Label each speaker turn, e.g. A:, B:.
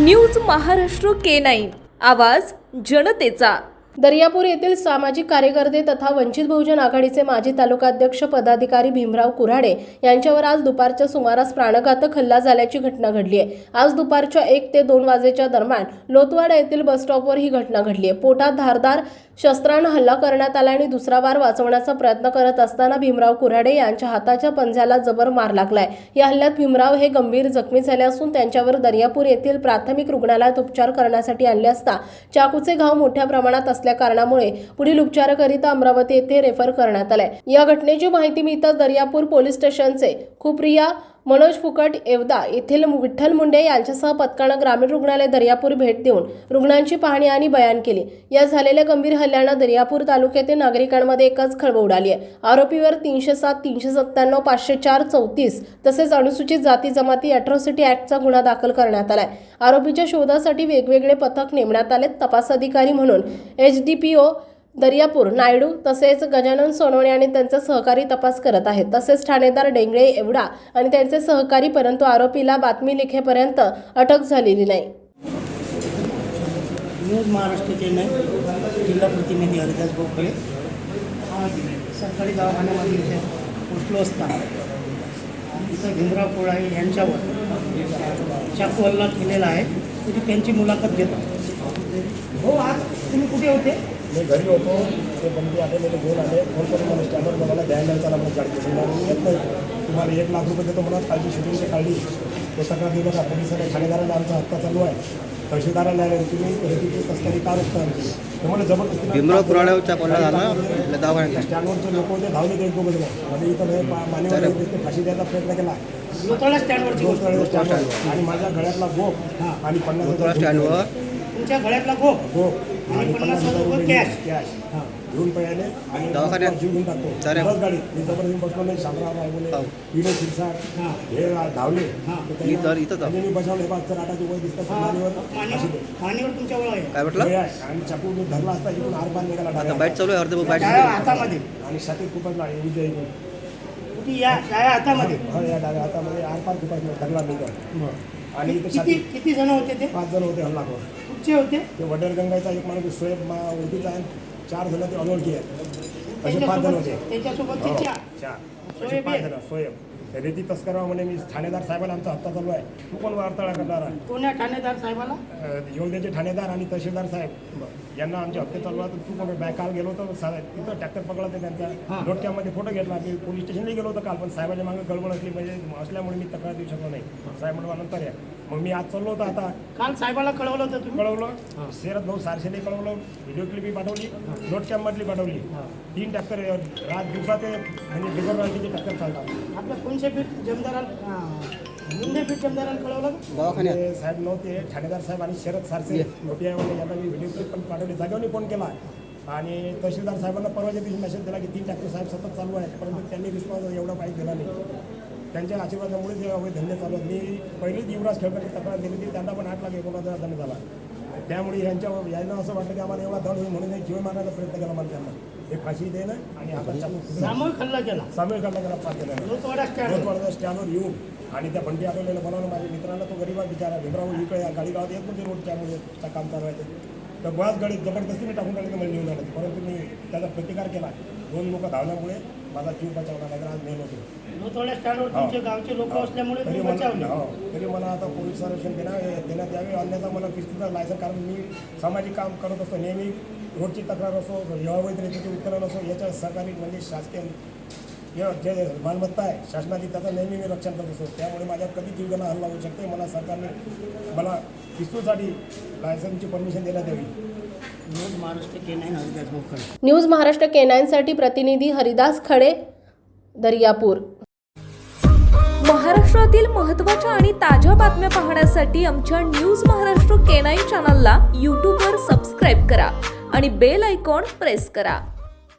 A: News Maharashtra K nine. आवाज जनतेचा.
B: दर्यापूर येथील सामाजिक कार्यकर्ते तथा वंचित बहुजन आघाडीचे माजी तालुकाध्यक्ष पदाधिकारी भीमराव कुऱ्हाडे यांच्यावर आज दुपारच्या सुमारास प्राणघातक हल्ला झाल्याची घटना घडली आहे. आज दुपारच्या एक ते दोन वाजेच्या दरम्यान लोतवाडा येथील बसस्टॉपवर ही घटना घडली आहे. पोटात धारदार शस्त्रानं हल्ला करण्यात आला आणि दुसरा वार वाचवण्याचा प्रयत्न करत असताना भीमराव कुऱ्हाडे यांच्या हाताच्या पंजाला जबर मार लागलाय. या हल्ल्यात भीमराव हे गंभीर जखमी झाले असून त्यांच्यावर दर्यापूर येथील प्राथमिक रुग्णालयात उपचार करण्यासाठी आणले असता चाकूचे घाव मोठ्या प्रमाणात असल्या कारणामुळे पुढील उपचाराकरिता अमरावती येथे रेफर करण्यात आलाय. या घटनेची माहिती मिळताच दर्यापूर पोलीस स्टेशनचे खुप्रिया मनोज फुकट येवदा येथील विठ्ठल मुंडे यांच्यासह पथकानं ग्रामीण रुग्णालय दर्यापूर भेट देऊन रुग्णांची पाहणी आणि बयान केली. या झालेल्या गंभीर हल्ल्यानं दर्यापूर तालुक्यातील नागरिकांमध्ये एकच खळबळ उडाली आहे. आरोपीवर तीनशे सात तीनशे सत्त्याण्णव पाचशे चार चौतीस तसेच अनुसूचित जाती जमाती अॅट्रॉसिटी ऍक्टचा गुन्हा दाखल करण्यात आलाय. आरोपीच्या शोधासाठी वेगवेगळे पथक नेमण्यात आले तपास अधिकारी म्हणून. H D P O Daryapur Naidu तसेच गजानन सोनवणे आणि त्यांचे सहकारी तपास करत आहेत. तसेच ठाणेदार डेंगळे एवढा आणि त्यांचे सहकारी परंतु आरोपीला बातमी लिखेपर्यंत अटक झालेली नाही.
C: न्यूज महाराष्ट्र चेन्नई जिल्हा प्रतिनिधी हरिदास बोकडे आज सरकारी दवाखान्यामध्ये इथे पोचलो असता इथं भिंद्रा कोळाई यांच्यावर चाकू हल्ला केलेला आहे. तिथे त्यांची मुलाखत घेतो. हो आज तुम्ही कुठे होते?
D: मी घरी होतो ते बंदी आलेले घेऊन आले. फोन करून मला स्टँडवर मला द्यायला चला मला गाडी घेऊन येत नाही. तुम्हाला एक लाख रुपये देतो मला काळजी शूटिंगची काढली. ते सगळं दिलं का पोलिसांनी ठाणेदाराला आमचा हप्ता चालू आहे. तहसीलदाराला आले तुम्ही रेतीची तस्करी का रोखता? आमची ते मला जबरदस्ती
E: भीमराव कुराड्याचा कोल्हा झाला
D: लोक होते धावले ते एक दोघं म्हणजे इथं मा- मान्यवर ते फाशी द्यायचा प्रयत्न केला. वेळेस स्टँडवर आणि माझ्या गळ्यातला गोप आणि पन्नास
E: स्टँडवर
C: तुमच्या गळ्यातला गोप?
D: गोप. आणि पन्नास हजार रुपये
C: कॅश.
D: कॅश घेऊन पहिले आणि
E: दवाखान्यात?
D: जीव घेऊन टाकतो
E: चालेल.
D: बस गाडी मी जबरदस्ती बसलो नाही शामराव राय बोले
E: हो.
D: शिरसाट
C: हां.
D: हे धावले
C: हां.
D: तर
E: मी तर.
D: त्यांनी मी बसवले बा जर आटाची वय दिसतं मानेवर अशी
C: मानेवर
D: दे.
C: मानेवर तुमच्या वळ आहे
E: काय म्हटलं
D: वय आहे. आणि चाकू मी धरला असता इकडून आर पार निघाला
E: आता
D: डाव्या
E: बाईट चालू आहे अर्ध बाईट
C: हातामध्ये
D: आणि छातीत खुपसला विजय इकडून
C: कुठे या डाव्या हातामध्ये
D: हा या डाव्या हातामध्ये आर पार खुपसला धरला मी तर. आणि इथे
C: किती किती जण होते ते?
D: पाच जण होते हल्लाखोर
C: कुठचे होते?
D: ते वडरगंगाचा एक माणूस सोयब मा ओळखीचा आहे चार जण ते अनोळखी आहेत. असे पाच जण होते.
C: त्याच्यासोबत
D: हो,
C: चार.
D: चार. असे
C: सोयब
D: पाच. जण सोयब ते रेती तस्करावा म्हणे मी ठाणेदार साहेबांना आमचा हप्ता चालू आहे. तू कोण वार्ताळा करणार आहे?
C: कोण्या ठाणेदार साहेबाला?
D: अं, येवल्याचे ठाणेदार आणि तहसीलदार साहेब. यांना आमचे हप्ते चालू आहे तर तू कोण बॅ काल गेलो होतो? सा- तिथं ट्रॅक्टर पकडला ते त्यांचा. डोटक्यामध्ये फोटो घेतला. मी पोलीस स्टेशनला गेलो होतो काल पण साहेबांच्या मागे गडबड असली म्हणजे असल्यामुळे मी तक्रार देऊ शकलो नाही. साहेब म्हणून नंतर या. मग मी आज चाललो होतो आता.
C: काल साहेबाला कळवलं होतं तुम्ही?
D: कळवलं. शरद भाऊ सारशेने कळवलं व्हिडिओ क्लिपही पाठवली नोट कॅम्पमधली पाठवली. तीन ट्रॅक्टर रात दिवसात ते म्हणजे बिगर रात्रीचे ट्रॅक्टर चालतात.
C: आपल्या कोणशे पीठ जमदाराला मुंडे पीठ जमदाराला कळवलं?
E: दवाखान्यात.
D: ते साहेब नव्हते ठाणेदार साहेब आणि शरद सारसे मोठी आहे म्हणजे यांना मी व्हिडिओ क्लिप पण पाठवली जागेवर फोन केला. आणि तहसीलदार साहेबांना परवाच्या दिवशी मेसेज दिला की तीन ट्रॅक्टर साहेब सतत चालू आहे परंतु त्यांनी रिस्पॉन्स एवढा पाहिजे दिला नाही. त्यांच्या आशीर्वादामुळे हे धंदे चालू आहेत. मी पहिलीच युवराज खेळकरची तक्रार दिली होती त्यांना पण आठ लाख एकोणा दंड झाला. त्यामुळे यांच्या यांना असं वाटलं की आम्हाला एवढा दंड होईल म्हणून जीव मारण्याचा प्रयत्न केला मला त्यांना. हे फाशी देणं आणि हातात.
C: सामूहिक हल्ला केला.
D: सामील करण्यात गेला पाच केला स्टँडवर येऊन आणि त्या बंडी आठवलेलं बनवलं माझ्या मित्रांना तो गरीबा बिचारा भीमराव इकडे या गाडी गावात येत नव्हते रोड त्यामुळे त्या काम चालू आहे ते. तर बळाच गाडी जबरदस्तीने टाकून टाकली तर मला नेऊन आलं परंतु मी त्याचा प्रतिकार केला. दोन लोक धावल्यामुळे माझा जीव बचावला नाही तर आज मेल होतो
C: लोतवाडा स्टँडवर तुमचे गावचे लोक असल्यामुळे
D: तरी मला
C: बचावले.
D: हो. तरी मला आता पोलीस संरक्षण देण्यात देण्यात यावे अन्यथा मला किस्तीचं लायसन कारण मी सामाजिक काम करत असतो. नेहमी रोडची तक्रार असो अवैध रेतीचे उत्खनन असो याच्या सरकारी म्हणजे शासकीय हे जे मालमत्ता आहे शासनाची त्याचं नेहमी मी रक्षण करत असतो. त्यामुळे माझ्यावर कधी जीवघेणा हल्ला होऊ शकते. मला सरकारने मला पिस्तूलसाठी लायसनची परमिशन देण्यात यावी.
C: News Maharashtra K nine Haridas Bokade
B: news Maharashtra केनाईनसाठी प्रतिनिधी हरिदास खडे दर्यापूर.
A: महाराष्ट्रातील महत्त्वाच्या आणि ताज्या बातम्या पाहण्यासाठी आमच्या न्यूज महाराष्ट्र के नाईन चॅनलला यूट्यूबवर सबस्क्राईब करा आणि बेल आयकॉन प्रेस करा.